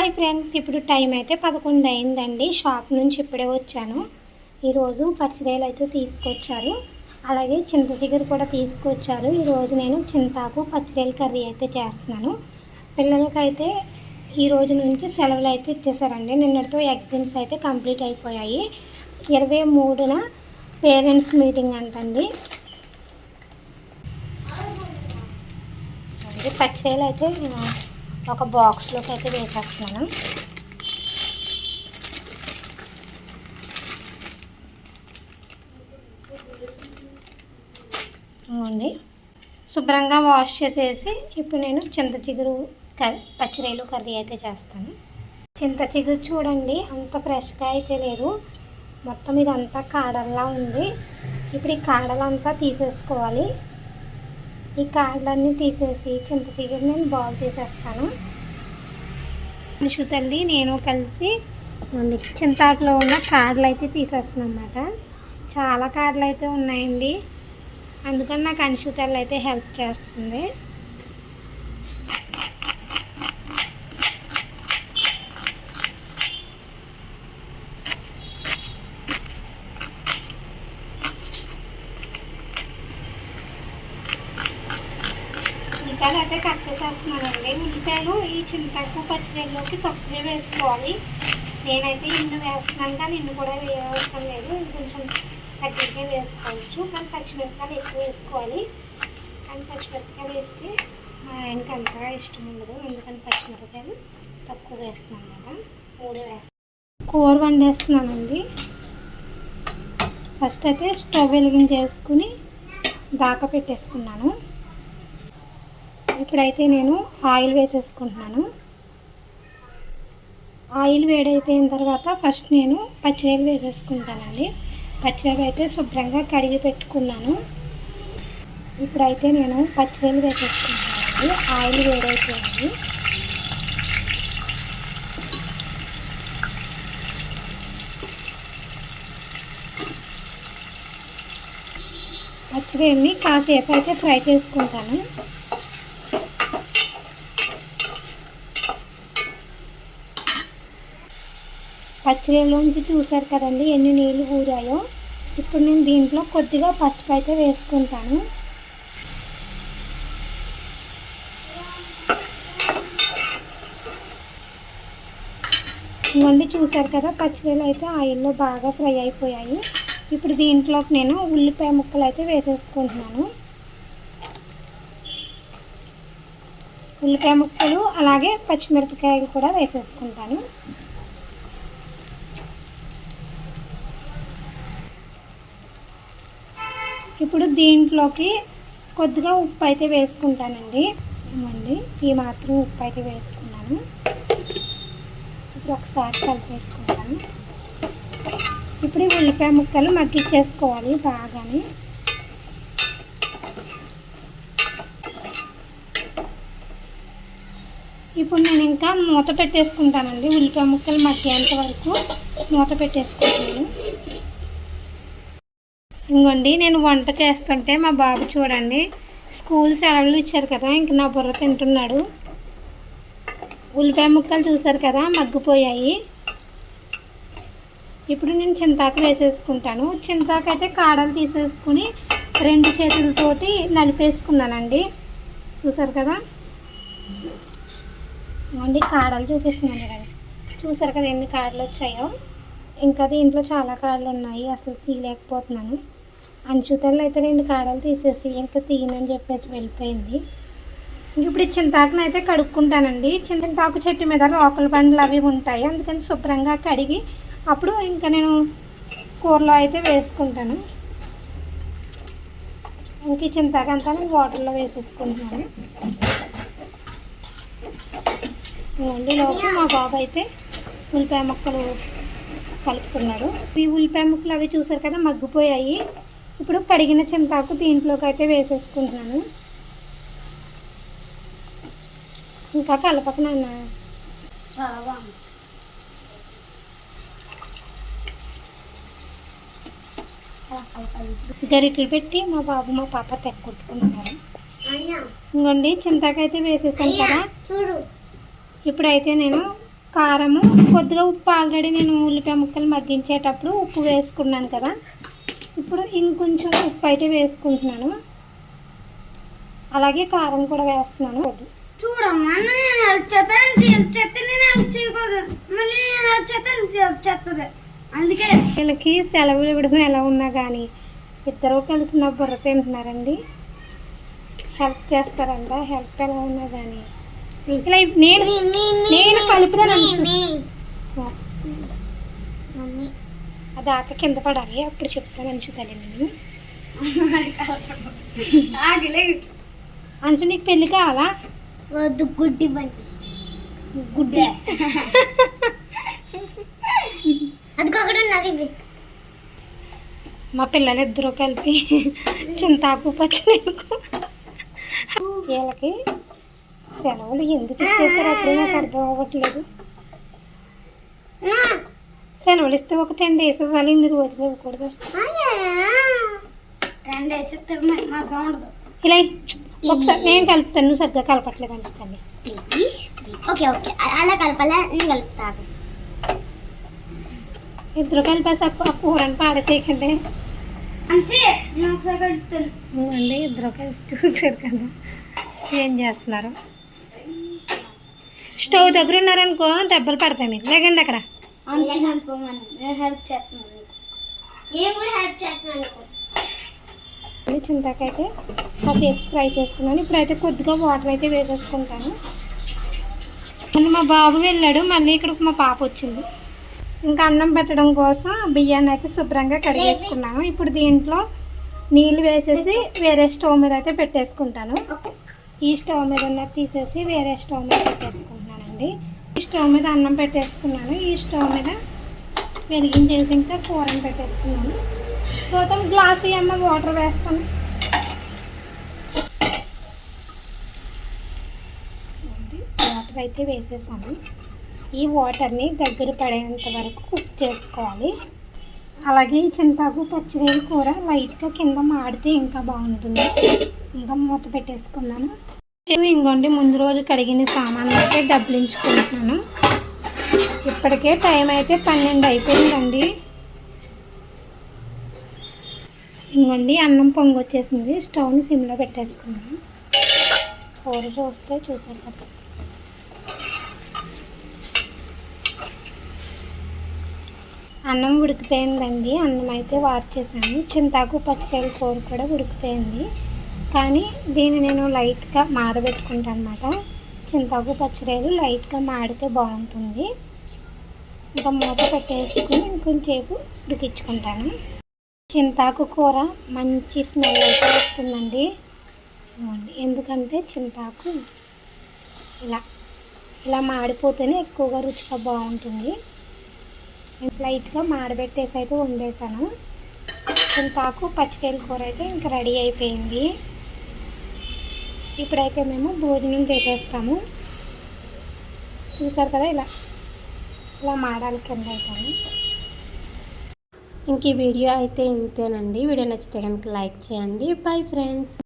Hi friends ఇప్పుడు time అయితే పదకొండు అయిందండి. షాప్ నుంచి ఇప్పుడే వచ్చాను. ఈరోజు పచ్చిరాయలు అయితే తీసుకొచ్చారు. అలాగే చింత చిగురు కూడా తీసుకొచ్చారు. ఈరోజు నేను చింతాకు పచ్చిరాయలు కర్రీ అయితే చేస్తున్నాను. పిల్లలకైతే ఈ రోజు నుంచి సెలవులు అయితే ఇచ్చేసారండి. నిన్నటితో ఎగ్జామ్స్ అయితే కంప్లీట్ అయిపోయాయి. ఇరవై మూడున పేరెంట్స్ మీటింగ్ అంటండి. పచ్చిరాయలు అయితే నేను ఒక బాక్స్లోకి అయితే వేసేస్తున్నాను. అవునండి శుభ్రంగా వాష్ చేసేసి ఇప్పుడు నేను చింత చిగురు కర్రీ పచ్చిరేలు కర్రీ అయితే చేస్తాను. చింత చిగురు చూడండి అంత ఫ్రెష్గా అయితే లేదు. మొత్తం ఇదంతా కాడల్లా ఉంది. ఇప్పుడు ఈ కాడలంతా తీసేసుకోవాలి. ఈ కాడలన్నీ తీసేసి చింత చిగురు నేను బాగు చేసేస్తాను. మనిషి తల్లి నేను కలిసి చింతాకులో ఉన్న కాడలు అయితే తీసేస్తున్నాను అన్నమాట చాలా కాడలు అయితే ఉన్నాయండి. అందుకని నాకు అనిషు తల్లి అయితే హెల్ప్ చేస్తుంది. ఉల్లిపాయలు అయితే కట్ చేసేస్తున్నానండి ఉల్లిపాయలు ఈ చింతకు పచ్చిరల్లోకి తక్కువే వేసుకోవాలి. నేనైతే ఇన్ని వేస్తున్నాను కానీ ఇన్ని కూడా వేయవసరం లేదు. కొంచెం తగ్గితే వేసుకోవచ్చు. కానీ పచ్చిమిరపకాయలు ఎక్కువ వేసుకోవాలి. కానీ పచ్చిమిరపకాయలు వేస్తే మా ఆయనకి అంతగా ఇష్టం ఉండదు. అందుకని పచ్చిమిరపకాయలు తక్కువ వేస్తున్నాను అనమాట. మూడే వేస్తాను కూర వండేస్తున్నానండి. ఫస్ట్ అయితే స్టవ్ వెలిగించేసుకుని దాకా పెట్టేసుకున్నాను. ఇప్పుడైతే నేను ఆయిల్ వేసేసుకుంటున్నాను. ఆయిల్ వేడైపోయిన తర్వాత ఫస్ట్ నేను పచ్చిరొయ్యలు వేసేసుకుంటానండి. పచ్చిరొయ్యలు అయితే శుభ్రంగా కడిగి పెట్టుకున్నాను. ఇప్పుడైతే నేను పచ్చిరొయ్యలు వేసేసుకుంటానండి ఆయిల్ వేడైపోయింది. పచ్చిరొయ్యల్ని కాసేపు అయితే ఫ్రై చేసుకుంటాను. పచ్చిరొయ్యలోంచి చూసారు కదండి ఎన్ని నీళ్ళు ఊరాయో. ఇప్పుడు నేను దీంట్లో కొద్దిగా పసుపు అయితే వేసుకుంటాను. ఇవ్వండి చూసారు కదా పచ్చిరొయ్యలు అయితే ఆయిల్లో బాగా ఫ్రై అయిపోయాయి. ఇప్పుడు దీంట్లోకి నేను ఉల్లిపాయ ముక్కలు అయితే వేసేసుకుంటున్నాను. ఉల్లిపాయ ముక్కలు అలాగే పచ్చిమిరపకాయలు కూడా వేసేసుకుంటాను. ఇప్పుడు దీంట్లోకి కొద్దిగా ఉప్పు అయితే వేసుకుంటానండి. ఇవ్వండి ఈ మాత్రం ఉప్పు అయితే వేసుకున్నాను. ఇప్పుడు ఒకసారి కలిపేసుకుంటాను ఇప్పుడు ఈ ఉల్లిపాయ ముక్కలు మగ్గిచ్చేసుకోవాలి బాగానే. ఇప్పుడు నేను ఇంకా మూత పెట్టేసుకుంటానండి. ఉల్లిపాయ ముక్కలు మగ్గేంత వరకు మూత పెట్టేసుకుంటాను. ఇంకోండి నేను వంట చేస్తుంటే మా బాబు చూడండి స్కూల్ సెలవులు ఇచ్చారు కదా ఇంక నా బుర్ర తింటున్నాడు. ఉల్లిపాయ ముక్కలు చూసారు కదా మగ్గిపోయాయి. ఇప్పుడు నేను చింతాకు వేసేసుకుంటాను. చింతాకు అయితే కాడలు తీసేసుకుని రెండు చేతులతోటి నలిపేసుకున్నానండి. చూసారు కదా? అండి కాడలు చూపిస్తున్నాను కదా. చూసారు కదా ఎన్ని కాడలు వచ్చాయో? ఇంకా దీంట్లో చాలా కాడలు ఉన్నాయి అసలు తీయలేకపోతున్నాను. అంచుతల్లో అయితే రెండు కాడలు తీసేసి ఇంకా తీయనని చెప్పేసి వెళ్ళిపోయింది. ఇప్పుడు ఈ చింతాకుని అయితే కడుక్కుంటానండి. చింతాకు చెట్టు మీద లోకల పండ్లు అవి ఉంటాయి. అందుకని శుభ్రంగా కడిగి అప్పుడు ఇంకా నేను కూరలో అయితే వేసుకుంటాను. ఇంక ఈ చింతాకు అంతా నేను వాటర్లో వేసేసుకుంటున్నాను. ఓన్లీ లోపు మా బాబు అయితే ఉల్లిపాయ ముక్కలు కలుపుకున్నాడు. ఈ ఉల్లిపాయ ముక్కలు అవి చూసారు కదా మగ్గిపోయాయి. ఇప్పుడు కడిగిన చింతాకు దీంట్లోకి అయితే వేసేసుకుంటున్నాను. ఇంకా కలపక నాన్న. చాలా బాగుంది. గరిటలు పెట్టి మా బాబు మా పాప తెక్కొట్టుకుంటున్నారు ఇంకోండి చింతాకు అయితే వేసేసాను కదా. ఇప్పుడైతే నేను కారము కొద్దిగా ఉప్పు ఆల్రెడీ నేను ఉల్లిపాయ ముక్కలు మగ్గించేటప్పుడు ఉప్పు వేసుకున్నాను కదా. ఇప్పుడు ఇంకొంచెం ఉప్పు అయితే వేసుకుంటున్నాను. అలాగే కారం కూడా వేస్తున్నాను. చూడమ్మా నేను హెల్ప్ చేస్తాను హెల్ప్ చేస్తే నేను హెల్ప్ చేయకూడదు మళ్ళీ నేను హెల్ప్ చేస్తాను హెల్ప్ చేస్తుంది. అందుకే వీళ్ళకి సెలవులు ఇవ్వడం ఎలా ఉన్నా కానీ ఇద్దరు కలిసి నా బుర్ర తింటున్నారండి. హెల్ప్ చేస్తారంట హెల్ప్ ఎలా ఉన్నా కానీ ఇలా నేను నేను కలుపుతాను అది ఆక కింద పడాలి. అప్పుడు చెప్తాను అంచు తల్లి నేను అంచు నీకు పెళ్ళి కావాలా? వద్దు గుడ్డి గుడ్డి. అది అక్కడ ఉన్నది మా పిల్లలు ఇద్దరు కలిపి చింతాకు పచ్చనికు వీళ్ళకి సెలవులు ఎందుకు ఇచ్చేసారు అప్పుడే నాకు అర్థం అవ్వట్లేదు. సెలవులు ఇస్తే ఒక టెన్ డేస్ ఇవ్వాలి ఇన్ని రోజులు ఇవ్వకూడదు. రెండు వేసేస్తే మా సౌండ్ ఇలా ఒకసారి నేను కలుపుతాను నువ్వు సరిగ్గా కలపట్లేదు అనిపిస్తుంది ఓకే ఓకే. అలా కలపాలా? నేను కలుపుతాను ఇద్దరు కలిపేసి ఆ కూరని పాడేసేయకండి. అంతే నేను ఒకసారి కలుపుతాను. అండి ఇద్దరు కలిసి చూసారు కదా. ఏం చేస్తున్నారు? స్టవ్ దగ్గర ఉన్నారనుకో దెబ్బలు పడతాయి మీకు. లేకండి అక్కడ. నేను హెల్ప్ చేస్తున్నాను నేను కూడా హెల్ప్ చేస్తున్నాను చింతకైతే కాసేపు ఫ్రై చేసుకున్నాను. ఇప్పుడైతే కొద్దిగా వాటర్ అయితే వేసేసుకుంటాను. మొన్న మా బాబు వెళ్ళాడు. మళ్ళీ ఇక్కడికి మా పాప వచ్చింది. ఇంకా అన్నం పెట్టడం కోసం బియ్యాన్ని అయితే శుభ్రంగా కడిగేసుకున్నాను. ఇప్పుడు దీంట్లో నీళ్ళు వేసేసి వేరే స్టవ్ మీద అయితే పెట్టేసుకుంటాను. ఈ స్టవ్ మీద ఉన్నది తీసేసి వేరే స్టవ్ మీద పెట్టేసుకుంటున్నానండి. ఈ స్టవ్ మీద అన్నం పెట్టేసుకున్నాను. ఈ స్టవ్ మీద వెలిగించేసి ఇంకా కూరని పెట్టేసుకున్నాను. గౌతమ్ గ్లాస్ అమ్మ వాటర్ వేస్తాను. వాటర్ అయితే వేసేసాను. ఈ వాటర్ని దగ్గర పడేంత వరకు కుక్ చేసుకోవాలి. అలాగే ఈ చింతాకు పచ్చిరేగి కూర లైట్గా కింద మాడితే ఇంకా బాగుంటుంది. ఇంకా మూత పెట్టేసుకున్నాను. ఇంకోండి ముందు రోజు కడిగిన సామాన్లు అయితే డబ్బులించుకుంటున్నాను. ఇప్పటికే టైం అయితే పన్నెండు అయిపోయిందండి. ఇంకోండి అన్నం పొంగి వచ్చేసింది స్టవ్ని సిమ్లో పెట్టేసుకున్నాను. కూర చూస్తే చూసారు కదా. అన్నం ఉడికిపోయిందండి. అన్నం అయితే వార్చేసాను. చింతాకు పచ్చికాయల కూర కూడా ఉడికిపోయింది. కానీ దీన్ని నేను లైట్గా మాడబెట్టుకుంటాను అనమాట చింతాకు పచ్చిరేలు లైట్గా మాడితే బాగుంటుంది. ఇంకా మూత పెట్టేసుకుని ఇంకొంచేపు ఉడికించుకుంటాను. చింతాకు కూర మంచి స్మెల్ అయితే వస్తుందండి. ఎందుకంటే చింతాకు ఇలా ఇలా మాడిపోతేనే ఎక్కువగా రుచిగా బాగుంటుంది. లైట్గా మాడబెట్టేసి అయితే వండేసాను చింతాకు పచ్చికాయల కూర అయితే ఇంకా రెడీ అయిపోయింది. ఇప్పుడైతే మేము భోజనం చేసేస్తాము. చూసారు కదా ఇలా ఇలా మాడాలి కింద అయిపోయి ఇంక ఈ వీడియో అయితే ఇంతేనండి. వీడియో నచ్చితే కనుక లైక్ చేయండి. Bye friends